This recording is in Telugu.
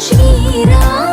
శ్రీరామ